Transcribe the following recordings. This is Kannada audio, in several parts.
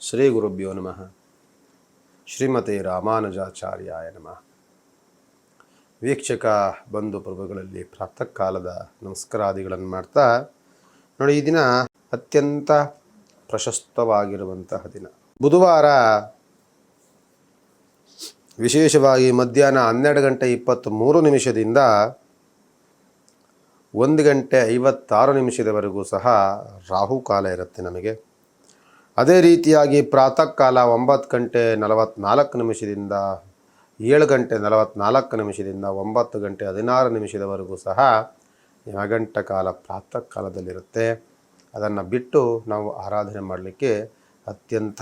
ಶ್ರೀ ಗುರುಭ್ಯೋ ನಮಃ. ಶ್ರೀಮತಿ ರಾಮಾನುಜಾಚಾರ್ಯಾಯ ನಮಃ. ವೀಕ್ಷಕ, ಬಂಧು ಪ್ರಭುಗಳಲ್ಲಿ ಪ್ರಾತಃ ಕಾಲದ ನಮಸ್ಕಾರಾದಿಗಳನ್ನು ಮಾಡ್ತಾ, ನೋಡಿ, ಈ ದಿನ ಅತ್ಯಂತ ಪ್ರಶಸ್ತವಾಗಿರುವಂತಹ ದಿನ. ಬುಧವಾರ ವಿಶೇಷವಾಗಿ ಮಧ್ಯಾಹ್ನ ಹನ್ನೆರಡು ಗಂಟೆ ಇಪ್ಪತ್ತ್ಮೂರು ನಿಮಿಷದಿಂದ ಒಂದು ಗಂಟೆ ಐವತ್ತಾರು ನಿಮಿಷದವರೆಗೂ ಸಹ ರಾಹುಕಾಲ ಇರುತ್ತೆ ನಮಗೆ. ಅದೇ ರೀತಿಯಾಗಿ ಪ್ರಾತಃ ಕಾಲ ಒಂಬತ್ತು ಗಂಟೆ ನಲವತ್ತ್ನಾಲ್ಕು ನಿಮಿಷದಿಂದ ಏಳು ಗಂಟೆ ನಲವತ್ತ್ನಾಲ್ಕು ನಿಮಿಷದಿಂದ ಒಂಬತ್ತು ಗಂಟೆ ಹದಿನಾರು ನಿಮಿಷದವರೆಗೂ ಸಹ ಯಮಗಂಟ ಕಾಲ ಪ್ರಾತಃ ಕಾಲದಲ್ಲಿರುತ್ತೆ ಅದನ್ನು ಬಿಟ್ಟು ನಾವು ಆರಾಧನೆ ಮಾಡಲಿಕ್ಕೆ ಅತ್ಯಂತ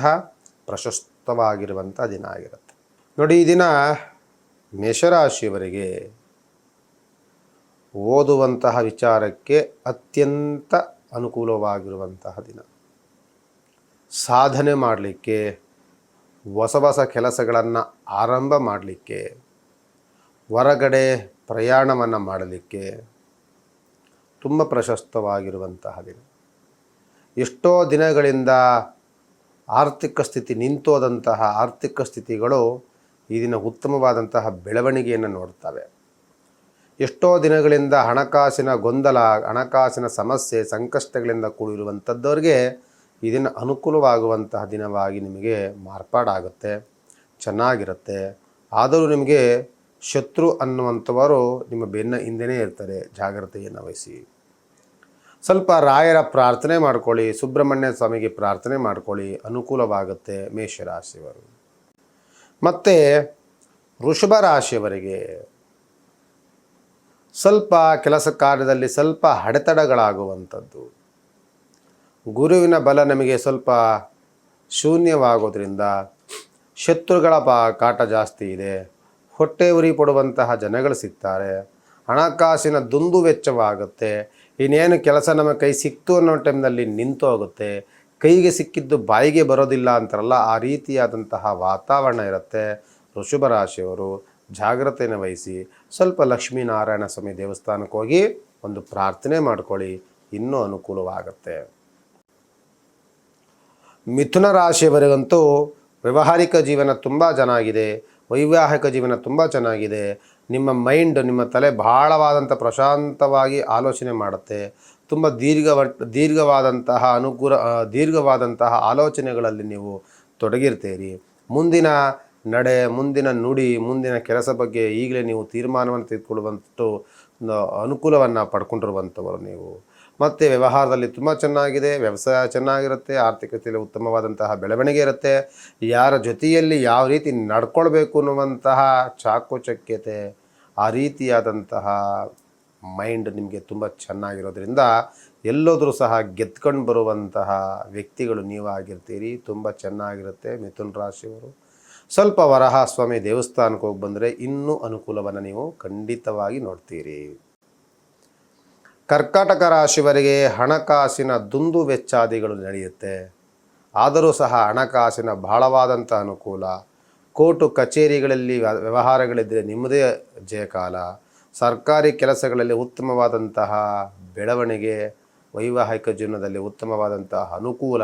ಪ್ರಶಸ್ತವಾಗಿರುವಂಥ ದಿನ ಆಗಿರುತ್ತೆ. ನೋಡಿ, ಈ ದಿನ ಮೇಷರಾಶಿಯವರಿಗೆ ಓದುವಂತಹ ವಿಚಾರಕ್ಕೆ ಅತ್ಯಂತ ಅನುಕೂಲವಾಗಿರುವಂತಹ ದಿನ. ಸಾಧನೆ ಮಾಡಲಿಕ್ಕೆ, ಹೊಸ ಹೊಸ ಕೆಲಸಗಳನ್ನು ಆರಂಭ ಮಾಡಲಿಕ್ಕೆ, ಹೊರಗಡೆ ಪ್ರಯಾಣವನ್ನು ಮಾಡಲಿಕ್ಕೆ ತುಂಬ ಪ್ರಶಸ್ತವಾಗಿರುವಂತಹ ದಿನ ಎಷ್ಟೋ ದಿನಗಳಿಂದ ಆರ್ಥಿಕ ಸ್ಥಿತಿ ನಿಂತೋದಂತಹ ಆರ್ಥಿಕ ಸ್ಥಿತಿಗಳು ಈ ದಿನ ಉತ್ತಮವಾದಂತಹ ಬೆಳವಣಿಗೆಯನ್ನು ನೋಡ್ತವೆ. ಎಷ್ಟೋ ದಿನಗಳಿಂದ ಹಣಕಾಸಿನ ಗೊಂದಲ, ಹಣಕಾಸಿನ ಸಮಸ್ಯೆ, ಸಂಕಷ್ಟಗಳಿಂದ ಕೂಡಿರುವಂಥದ್ದವ್ರಿಗೆ ಇದನ್ನು ಅನುಕೂಲವಾಗುವಂತಹ ದಿನವಾಗಿ ನಿಮಗೆ ಮಾರ್ಪಾಡಾಗುತ್ತೆ, ಚೆನ್ನಾಗಿರುತ್ತೆ. ಆದರೂ ನಿಮಗೆ ಶತ್ರು ಅನ್ನುವಂಥವರು ನಿಮ್ಮ ಬೆನ್ನ ಹಿಂದೆನೇ ಇರ್ತಾರೆ. ಜಾಗ್ರತೆಯನ್ನು ವಹಿಸಿ. ಸ್ವಲ್ಪ ರಾಯರ ಪ್ರಾರ್ಥನೆ ಮಾಡ್ಕೊಳ್ಳಿ, ಸುಬ್ರಹ್ಮಣ್ಯ ಸ್ವಾಮಿಗೆ ಪ್ರಾರ್ಥನೆ ಮಾಡ್ಕೊಳ್ಳಿ, ಅನುಕೂಲವಾಗುತ್ತೆ ಮೇಷರಾಶಿಯವರು. ಮತ್ತು ವೃಷಭ ರಾಶಿಯವರಿಗೆ ಸ್ವಲ್ಪ ಕೆಲಸ ಕಾರ್ಯದಲ್ಲಿ ಸ್ವಲ್ಪ ಅಡೆತಡೆಗಳಾಗುವಂಥದ್ದು. ಗುರುವಿನ ಬಲ ನಮಗೆ ಸ್ವಲ್ಪ ಶೂನ್ಯವಾಗೋದ್ರಿಂದ ಶತ್ರುಗಳ ಪಾ ಕಾಟ ಜಾಸ್ತಿ ಇದೆ. ಹೊಟ್ಟೆ ಉರಿ ಪಡುವಂತಹ ಜನಗಳು ಸಿಗ್ತಾರೆ. ಹಣಕಾಸಿನ ದುಂದು ವೆಚ್ಚವಾಗುತ್ತೆ. ಇನ್ನೇನು ಕೆಲಸ ನಮ್ಮ ಕೈ ಸಿಕ್ತು ಅನ್ನೋ ಟೈಮ್ನಲ್ಲಿ ನಿಂತು ಹೋಗುತ್ತೆ. ಕೈಗೆ ಸಿಕ್ಕಿದ್ದು ಬಾಯಿಗೆ ಬರೋದಿಲ್ಲ ಅಂತಾರಲ್ಲ, ಆ ರೀತಿಯಾದಂತಹ ವಾತಾವರಣ ಇರುತ್ತೆ. ವೃಷಭ ರಾಶಿಯವರು ಜಾಗ್ರತೆಯನ್ನು ವಹಿಸಿ ಸ್ವಲ್ಪ ಲಕ್ಷ್ಮೀನಾರಾಯಣ ಸ್ವಾಮಿ ದೇವಸ್ಥಾನಕ್ಕೆ ಹೋಗಿ ಒಂದು ಪ್ರಾರ್ಥನೆ ಮಾಡ್ಕೊಳ್ಳಿ. ಇನ್ನೂ ಅನುಕೂಲವಾಗುತ್ತೆ. ಮಿಥುನ ರಾಶಿಯವರಿಗಂತೂ ವ್ಯವಹಾರಿಕ ಜೀವನ ತುಂಬ ಚೆನ್ನಾಗಿದೆ, ವೈವಾಹಿಕ ಜೀವನ ತುಂಬ ಚೆನ್ನಾಗಿದೆ. ನಿಮ್ಮ ಮೈಂಡ್, ನಿಮ್ಮ ತಲೆ ಬಹಳವಾದಂಥ ಪ್ರಶಾಂತವಾಗಿ ಆಲೋಚನೆ ಮಾಡುತ್ತೆ. ತುಂಬ ದೀರ್ಘವ ದೀರ್ಘವಾದಂತಹ ಅನುಕೂಲ ದೀರ್ಘವಾದಂತಹ ಆಲೋಚನೆಗಳಲ್ಲಿ ನೀವು ತೊಡಗಿರ್ತೀರಿ. ಮುಂದಿನ ನಡೆ, ಮುಂದಿನ ನುಡಿ, ಮುಂದಿನ ಕೆಲಸ ಬಗ್ಗೆ ಈಗಲೇ ನೀವು ತೀರ್ಮಾನವನ್ನು ತೆಗೆದುಕೊಳ್ಳುವಂಥದ್ದು ಒಂದು ಅನುಕೂಲವನ್ನು ಪಡ್ಕೊಂಡಿರುವಂಥವರು ನೀವು. ಮತ್ತು ವ್ಯವಹಾರದಲ್ಲಿ ತುಂಬ ಚೆನ್ನಾಗಿದೆ, ವ್ಯವಸಾಯ ಚೆನ್ನಾಗಿರುತ್ತೆ, ಆರ್ಥಿಕತೆಯಲ್ಲಿ ಉತ್ತಮವಾದಂತಹ ಬೆಳವಣಿಗೆ ಇರುತ್ತೆ. ಯಾರ ಜೊತೆಯಲ್ಲಿ ಯಾವ ರೀತಿ ನಡ್ಕೊಳ್ಬೇಕು ಅನ್ನುವಂತಹ ಚಾಕುಚಕ್ಯತೆ, ಆ ರೀತಿಯಾದಂತಹ ಮೈಂಡ್ ನಿಮಗೆ ತುಂಬ ಚೆನ್ನಾಗಿರೋದ್ರಿಂದ ಎಲ್ಲೋದ್ರೂ ಸಹ ಗೆದ್ಕೊಂಡು ಬರುವಂತಹ ವ್ಯಕ್ತಿಗಳು ನೀವಾಗಿರ್ತೀರಿ ತುಂಬ ಚೆನ್ನಾಗಿರುತ್ತೆ ಮಿಥುನ್ ರಾಶಿಯವರು. ಸ್ವಲ್ಪ ವರಹ ಸ್ವಾಮಿ ದೇವಸ್ಥಾನಕ್ಕೆ ಹೋಗಿ ಬಂದರೆ ಇನ್ನೂ ಅನುಕೂಲವನ್ನು ನೀವು ಖಂಡಿತವಾಗಿ ನೋಡ್ತೀರಿ. ಕರ್ಕಾಟಕ ರಾಶಿವರಿಗೆ ಹಣಕಾಸಿನ ದುಂದು ವೆಚ್ಚಾದಿಗಳು ನಡೆಯುತ್ತೆ. ಆದರೂ ಸಹ ಹಣಕಾಸಿನ ಬಹಳವಾದಂಥ ಅನುಕೂಲ. ಕೋರ್ಟು ಕಚೇರಿಗಳಲ್ಲಿ ವ್ಯ- ವ್ಯವಹಾರಗಳಿದ್ದರೆ ನಿಮ್ಮದೇ ಜಯಕಾಲ ಸರ್ಕಾರಿ ಕೆಲಸಗಳಲ್ಲಿ ಉತ್ತಮವಾದಂತಹ ಬೆಳವಣಿಗೆ, ವೈವಾಹಿಕ ಜೀವನದಲ್ಲಿ ಉತ್ತಮವಾದಂತಹ ಅನುಕೂಲ.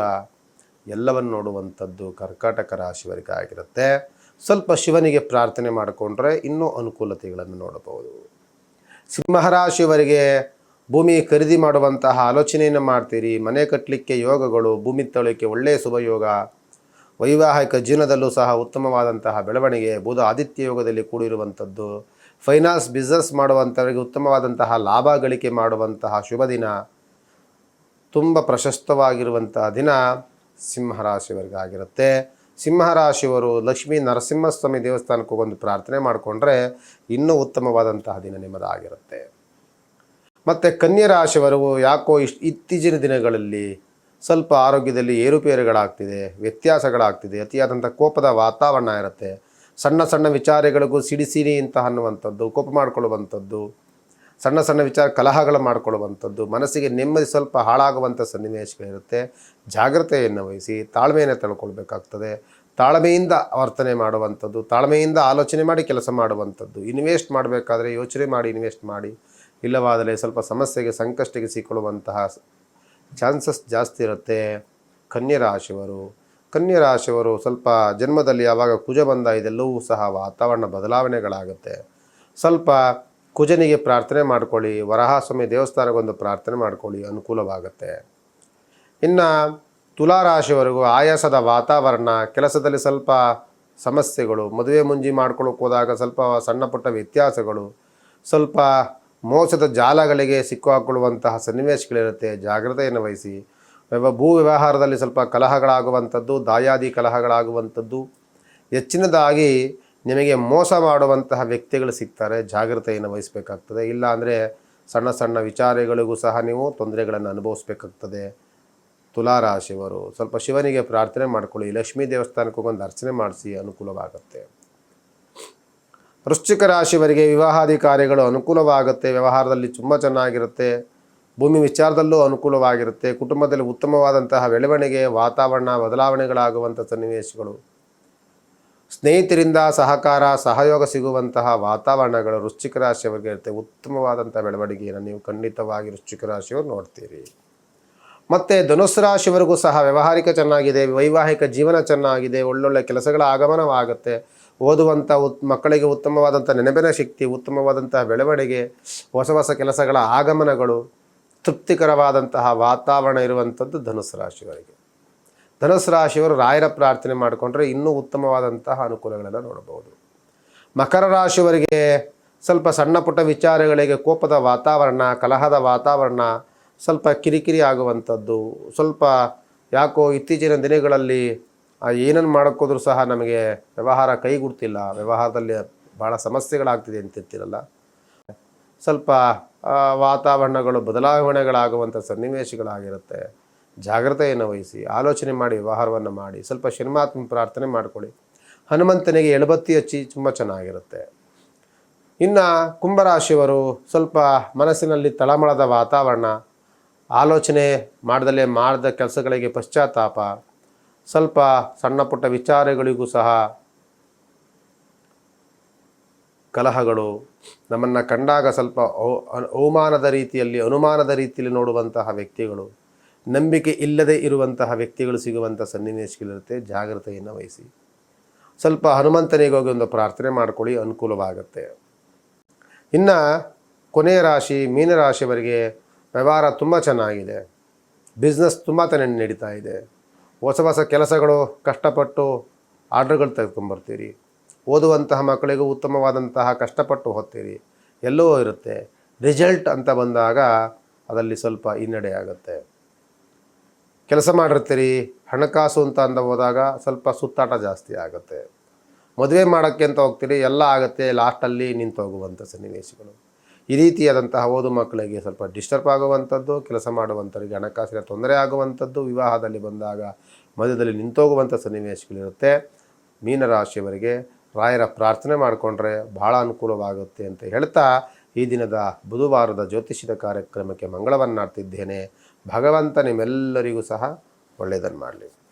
ಎಲ್ಲವನ್ನು ನೋಡುವಂಥದ್ದು ಕರ್ಕಾಟಕ ರಾಶಿಯವರಿಗೆ ಆಗಿರುತ್ತೆ. ಸ್ವಲ್ಪ ಶಿವನಿಗೆ ಪ್ರಾರ್ಥನೆ ಮಾಡಿಕೊಂಡ್ರೆ ಇನ್ನೂ ಅನುಕೂಲತೆಗಳನ್ನು ನೋಡಬಹುದು. ಸಿಂಹರಾಶಿಯವರಿಗೆ ಭೂಮಿ ಖರೀದಿ ಮಾಡುವಂತಹ ಆಲೋಚನೆಯನ್ನು ಮಾಡ್ತೀರಿ. ಮನೆ ಕಟ್ಟಲಿಕ್ಕೆ ಯೋಗಗಳು, ಭೂಮಿ ತೊಳಕ್ಕೆ ಒಳ್ಳೆಯ ಶುಭ ಯೋಗ, ವೈವಾಹಿಕ ಜೀವನದಲ್ಲೂ ಸಹ ಉತ್ತಮವಾದಂತಹ ಬೆಳವಣಿಗೆ, ಬುಧ ಆದಿತ್ಯ ಯೋಗದಲ್ಲಿ ಕೂಡಿರುವಂಥದ್ದು, ಫೈನಾನ್ಸ್ ಬಿಸ್ನೆಸ್ ಮಾಡುವಂಥವರಿಗೆ ಉತ್ತಮವಾದಂತಹ ಲಾಭ ಗಳಿಕೆ ಮಾಡುವಂತಹ ಶುಭ ದಿನ, ತುಂಬ ಪ್ರಶಸ್ತವಾಗಿರುವಂತಹ ದಿನ. ಸಿಂಹರಾಶಿಯವರಿಗೆ ಆಗಿರುತ್ತೆ. ಸಿಂಹರಾಶಿಯವರು ಲಕ್ಷ್ಮೀ ನರಸಿಂಹಸ್ವಾಮಿ ದೇವಸ್ಥಾನಕ್ಕೆ ಹೋಗೊಂದು ಪ್ರಾರ್ಥನೆ ಮಾಡಿಕೊಂಡ್ರೆ ಇನ್ನೂ ಉತ್ತಮವಾದಂತಹ ದಿನ ನಿಮ್ಮದಾಗಿರುತ್ತೆ. ಮತ್ತು ಕನ್ಯಾ ರಾಶಿಯವರು ಯಾಕೋ ಇಷ್ಟು ಇತ್ತೀಚಿನ ದಿನಗಳಲ್ಲಿ ಸ್ವಲ್ಪ ಆರೋಗ್ಯದಲ್ಲಿ ಏರುಪೇರುಗಳಾಗ್ತಿದೆ, ವ್ಯತ್ಯಾಸಗಳಾಗ್ತಿದೆ, ಅತಿಯಾದಂಥ ಕೋಪದ ವಾತಾವರಣ ಇರುತ್ತೆ. ಸಣ್ಣ ಸಣ್ಣ ವಿಚಾರಗಳಿಗೂ ಸಿಡಿಸಿರಿ ಅಂತ ಅನ್ನುವಂಥದ್ದು, ಕೋಪ ಮಾಡಿಕೊಳ್ಳುವಂಥದ್ದು ಸಣ್ಣ ಸಣ್ಣ ವಿಚಾರ ಕಲಹಗಳು ಮಾಡಿಕೊಳ್ಳುವಂಥದ್ದು, ಮನಸ್ಸಿಗೆ ನೆಮ್ಮದಿ ಸ್ವಲ್ಪ ಹಾಳಾಗುವಂಥ ಸನ್ನಿವೇಶಗಳಿರುತ್ತೆ ಜಾಗ್ರತೆಯನ್ನು ವಹಿಸಿ, ತಾಳ್ಮೆಯನ್ನು ತಳ್ಕೊಳ್ಬೇಕಾಗ್ತದೆ. ತಾಳ್ಮೆಯಿಂದ ವರ್ತನೆ ಮಾಡುವಂಥದ್ದು, ತಾಳ್ಮೆಯಿಂದ ಆಲೋಚನೆ ಮಾಡಿ ಕೆಲಸ ಮಾಡುವಂಥದ್ದು. ಇನ್ವೆಸ್ಟ್ ಮಾಡಬೇಕಾದ್ರೆ ಯೋಚನೆ ಮಾಡಿ, ಇನ್ವೆಸ್ಟ್ ಮಾಡಿ. ಇಲ್ಲವಾದರೆ ಸ್ವಲ್ಪ ಸಮಸ್ಯೆಗೆ ಸಂಕಷ್ಟಕ್ಕೆ ಸಿಕ್ಕೊಳ್ಳುವಂತಹ ಚಾನ್ಸಸ್ ಜಾಸ್ತಿ ಇರುತ್ತೆ. ಕನ್ಯರಾಶಿಯವರು ರಾಶಿಯವರು, ಕನ್ಯಾ ರಾಶಿಯವರು ಸ್ವಲ್ಪ ಜನ್ಮದಲ್ಲಿ ಯಾವಾಗ ಕುಜ ಬಂದ, ಇದೆಲ್ಲವೂ ಸಹ ವಾತಾವರಣ ಬದಲಾವಣೆಗಳಾಗುತ್ತೆ. ಸ್ವಲ್ಪ ಕುಜನಿಗೆ ಪ್ರಾರ್ಥನೆ ಮಾಡ್ಕೊಳ್ಳಿ, ವರಹಾಸ್ವಾಮಿ ದೇವಸ್ಥಾನಕ್ಕೊಂದು ಪ್ರಾರ್ಥನೆ ಮಾಡ್ಕೊಳ್ಳಿ, ಅನುಕೂಲವಾಗುತ್ತೆ. ಇನ್ನು ತುಲಾರಾಶಿವರೆಗೂ ಆಯಾಸದ ವಾತಾವರಣ, ಕೆಲಸದಲ್ಲಿ ಸ್ವಲ್ಪ ಸಮಸ್ಯೆಗಳು, ಮದುವೆ ಮುಂಜಿ ಮಾಡ್ಕೊಳ್ಳೋಕೆ ಹೋದಾಗ ಸ್ವಲ್ಪ ಸಣ್ಣ ಪುಟ್ಟ ವ್ಯತ್ಯಾಸಗಳು, ಸ್ವಲ್ಪ ಮೋಸದ ಜಾಲಗಳಿಗೆ ಸಿಕ್ಕಾಕೊಳ್ಳುವಂತಹ ಸನ್ನಿವೇಶಗಳಿರುತ್ತೆ, ಜಾಗ್ರತೆಯನ್ನು ವಹಿಸಿ. ಭೂ ವ್ಯವಹಾರದಲ್ಲಿ ಸ್ವಲ್ಪ ಕಲಹಗಳಾಗುವಂಥದ್ದು, ದಾಯಾದಿ ಕಲಹಗಳಾಗುವಂಥದ್ದು, ಹೆಚ್ಚಿನದಾಗಿ ನಿಮಗೆ ಮೋಸ ಮಾಡುವಂತಹ ವ್ಯಕ್ತಿಗಳು ಸಿಗ್ತಾರೆ ಜಾಗ್ರತೆಯನ್ನು ವಹಿಸಬೇಕಾಗ್ತದೆ. ಇಲ್ಲ ಅಂದರೆ ಸಣ್ಣ ಸಣ್ಣ ವಿಚಾರಗಳಿಗೂ ಸಹ ನೀವು ತೊಂದರೆಗಳನ್ನು ಅನುಭವಿಸ್ಬೇಕಾಗ್ತದೆ. ತುಲಾರಾಶಿಯವರು, ಸ್ವಲ್ಪ ಶಿವನಿಗೆ ಪ್ರಾರ್ಥನೆ ಮಾಡಿಕೊಳ್ಳಿ, ಲಕ್ಷ್ಮೀ ದೇವಸ್ಥಾನಕ್ಕೆ ಒಂದು ಅರ್ಚನೆ ಮಾಡಿಸಿ, ಅನುಕೂಲವಾಗುತ್ತೆ. ವೃಶ್ಚಿಕ ರಾಶಿಯವರಿಗೆ ವಿವಾಹಾದಿ ಕಾರ್ಯಗಳು ಅನುಕೂಲವಾಗುತ್ತೆ, ವ್ಯವಹಾರದಲ್ಲಿ ತುಂಬ ಚೆನ್ನಾಗಿರುತ್ತೆ, ಭೂಮಿ ವಿಚಾರದಲ್ಲೂ ಅನುಕೂಲವಾಗಿರುತ್ತೆ, ಕುಟುಂಬದಲ್ಲಿ ಉತ್ತಮವಾದಂತಹ ಬೆಳವಣಿಗೆ, ವಾತಾವರಣ ಬದಲಾವಣೆಗಳಾಗುವಂಥ ಸನ್ನಿವೇಶಗಳು. ಸ್ನೇಹಿತರಿಂದ ಸಹಕಾರ, ಸಹಯೋಗ ಸಿಗುವಂತಹ ವಾತಾವರಣಗಳು ವೃಶ್ಚಿಕ ರಾಶಿಯವರಿಗೆ ಇರುತ್ತೆ. ಉತ್ತಮವಾದಂಥ ಬೆಳವಣಿಗೆಯನ್ನು ನೀವು ಖಂಡಿತವಾಗಿ ವೃಶ್ಚಿಕ ರಾಶಿಯವರು ನೋಡ್ತೀರಿ. ಮತ್ತು ಧನುಸ್ ರಾಶಿಯವರೆಗೂ ಸಹ ವ್ಯವಹಾರಿಕ ಚೆನ್ನಾಗಿದೆ, ವೈವಾಹಿಕ ಜೀವನ ಚೆನ್ನಾಗಿದೆ, ಒಳ್ಳೊಳ್ಳೆ ಕೆಲಸಗಳ ಆಗಮನವಾಗುತ್ತೆ. ಓದುವಂಥ ಉತ್, ಮಕ್ಕಳಿಗೆ ಉತ್ತಮವಾದಂಥ ನೆನಪಿನ ಶಕ್ತಿ ಉತ್ತಮವಾದಂತಹ ಬೆಳವಣಿಗೆ, ಹೊಸ ಹೊಸ ಕೆಲಸಗಳ ಆಗಮನಗಳು, ತೃಪ್ತಿಕರವಾದಂತಹ ವಾತಾವರಣ ಇರುವಂಥದ್ದು ಧನುಸ್ ರಾಶಿಯವರಿಗೆ. ಧನುಸ್ಸು ರಾಶಿಯವರು ರಾಯರ ಪ್ರಾರ್ಥನೆ ಮಾಡಿಕೊಂಡ್ರೆ ಇನ್ನೂ ಉತ್ತಮವಾದಂತಹ ಅನುಕೂಲಗಳನ್ನು ನೋಡಬಹುದು. ಮಕರ ರಾಶಿಯವರಿಗೆ ಸ್ವಲ್ಪ ಸಣ್ಣ ಪುಟ್ಟ ವಿಚಾರಗಳಿಗೆ ಕೋಪದ ವಾತಾವರಣ, ಕಲಹದ ವಾತಾವರಣ, ಸ್ವಲ್ಪ ಕಿರಿಕಿರಿ ಆಗುವಂಥದ್ದು, ಸ್ವಲ್ಪ ಯಾಕೋ ಇತ್ತೀಚಿನ ದಿನಗಳಲ್ಲಿ ಏನನ್ನು ಮಾಡೋಕ್ಕೋದ್ರೂ ಸಹ ನಮಗೆ ವ್ಯವಹಾರ ಕೈಗೂಡ್ತಿಲ್ಲ. ವ್ಯವಹಾರದಲ್ಲಿ ಭಾಳ ಸಮಸ್ಯೆಗಳಾಗ್ತಿದೆ ಅಂತಿರ್ತಿರಲ್ಲ ಸ್ವಲ್ಪ ವಾತಾವರಣಗಳು ಬದಲಾವಣೆಗಳಾಗುವಂಥ ಸನ್ನಿವೇಶಗಳಾಗಿರುತ್ತೆ. ಜಾಗ್ರತೆಯನ್ನು ವಹಿಸಿ, ಆಲೋಚನೆ ಮಾಡಿ, ವ್ಯವಹಾರವನ್ನು ಮಾಡಿ, ಸ್ವಲ್ಪ ಶನಿಮಾತ್ಮ ಪ್ರಾರ್ಥನೆ ಮಾಡಿಕೊಳ್ಳಿ. ಹನುಮಂತನಿಗೆ ಎಳಬತ್ತಿ ಹಚ್ಚಿ ತುಂಬ ಚೆನ್ನಾಗಿರುತ್ತೆ. ಇನ್ನು ಕುಂಭರಾಶಿಯವರು ಸ್ವಲ್ಪ ಮನಸ್ಸಿನಲ್ಲಿ ತಳಮಳದ ವಾತಾವರಣ, ಆಲೋಚನೆ ಮಾಡದಲ್ಲೇ ಮಾಡಿದ ಕೆಲಸಗಳಿಗೆ ಪಶ್ಚಾತ್ತಾಪ, ಸ್ವಲ್ಪ ಸಣ್ಣ ಪುಟ್ಟ ವಿಚಾರಗಳಿಗೂ ಸಹ ಕಲಹಗಳು, ನಮ್ಮನ್ನು ಕಂಡಾಗ ಸ್ವಲ್ಪ ಅವ- ಅವಮಾನದ ರೀತಿಯಲ್ಲಿ, ಅನುಮಾನದ ರೀತಿಯಲ್ಲಿ ನೋಡುವಂತಹ ವ್ಯಕ್ತಿಗಳು. ನಂಬಿಕೆ ಇಲ್ಲದೆ ಇರುವಂತಹ ವ್ಯಕ್ತಿಗಳು ಸಿಗುವಂಥ ಸನ್ನಿವೇಶಗಳಿರುತ್ತೆ. ಜಾಗ್ರತೆಯನ್ನು ವಹಿಸಿ. ಸ್ವಲ್ಪ ಹನುಮಂತನಿಗೆ ಹೋಗಿ ಒಂದು ಪ್ರಾರ್ಥನೆ ಮಾಡ್ಕೊಳ್ಳಿ, ಅನುಕೂಲವಾಗುತ್ತೆ. ಇನ್ನು ಕೊನೆಯ ರಾಶಿ ಮೀನರಾಶಿಯವರಿಗೆ ವ್ಯವಹಾರ ತುಂಬ ಚೆನ್ನಾಗಿದೆ. ಬಿಸ್ನೆಸ್ ತುಂಬ ತಾನೇ ನಡೀತಾ ಇದೆ. ಹೊಸ ಹೊಸ ಕೆಲಸಗಳು, ಕಷ್ಟಪಟ್ಟು ಆರ್ಡ್ರ್ಗಳು ತೆಗೆದುಕೊಂಬರ್ತೀರಿ ಓದುವಂತಹ ಮಕ್ಕಳಿಗೂ ಉತ್ತಮವಾದಂತಹ ಕಷ್ಟಪಟ್ಟು ಓದ್ತೀರಿ. ಎಲ್ಲವೂ ಇರುತ್ತೆ. ರಿಸಲ್ಟ್ ಅಂತ ಬಂದಾಗ ಅದರಲ್ಲಿ ಸ್ವಲ್ಪ ಹಿನ್ನಡೆ ಆಗುತ್ತೆ. ಕೆಲಸ ಮಾಡಿರ್ತೀರಿ, ಹಣಕಾಸು ಅಂತ ಅಂದ ಹೋದಾಗ ಸ್ವಲ್ಪ ಸುತ್ತಾಟ ಜಾಸ್ತಿ ಆಗುತ್ತೆ. ಮದುವೆ ಮಾಡೋಕ್ಕೆ ಅಂತ ಹೋಗ್ತೀರಿ, ಎಲ್ಲ ಆಗುತ್ತೆ, ಲಾಸ್ಟಲ್ಲಿ ನಿಂತು ಹೋಗುವಂಥ ಸನ್ನಿವೇಶಗಳು. ಈ ರೀತಿಯಾದಂತಹ ಓದು ಮಕ್ಕಳಿಗೆ ಸ್ವಲ್ಪ ಡಿಸ್ಟರ್ಬ್ ಆಗುವಂಥದ್ದು, ಕೆಲಸ ಮಾಡುವಂಥವ್ರಿಗೆ ಹಣಕಾಸಿನ ತೊಂದರೆ ಆಗುವಂಥದ್ದು, ವಿವಾಹದಲ್ಲಿ ಬಂದಾಗ ಮಧ್ಯದಲ್ಲಿ ನಿಂತೋಗುವಂಥ ಸನ್ನಿವೇಶಗಳಿರುತ್ತೆ. ಮೀನರಾಶಿಯವರಿಗೆ ರಾಯರ ಪ್ರಾರ್ಥನೆ ಮಾಡಿಕೊಂಡ್ರೆ ಭಾಳ ಅನುಕೂಲವಾಗುತ್ತೆ ಅಂತ ಹೇಳ್ತಾ ಈ ದಿನದ ಬುಧವಾರದ ಜ್ಯೋತಿಷ್ಯದ ಕಾರ್ಯಕ್ರಮಕ್ಕೆ ಮಂಗಳವನ್ನಾಡ್ತಿದ್ದೇನೆ. ಭಗವಂತ ನಿಮ್ಮೆಲ್ಲರಿಗೂ ಸಹ ಒಳ್ಳೆಯದನ್ನು ಮಾಡಲಿ.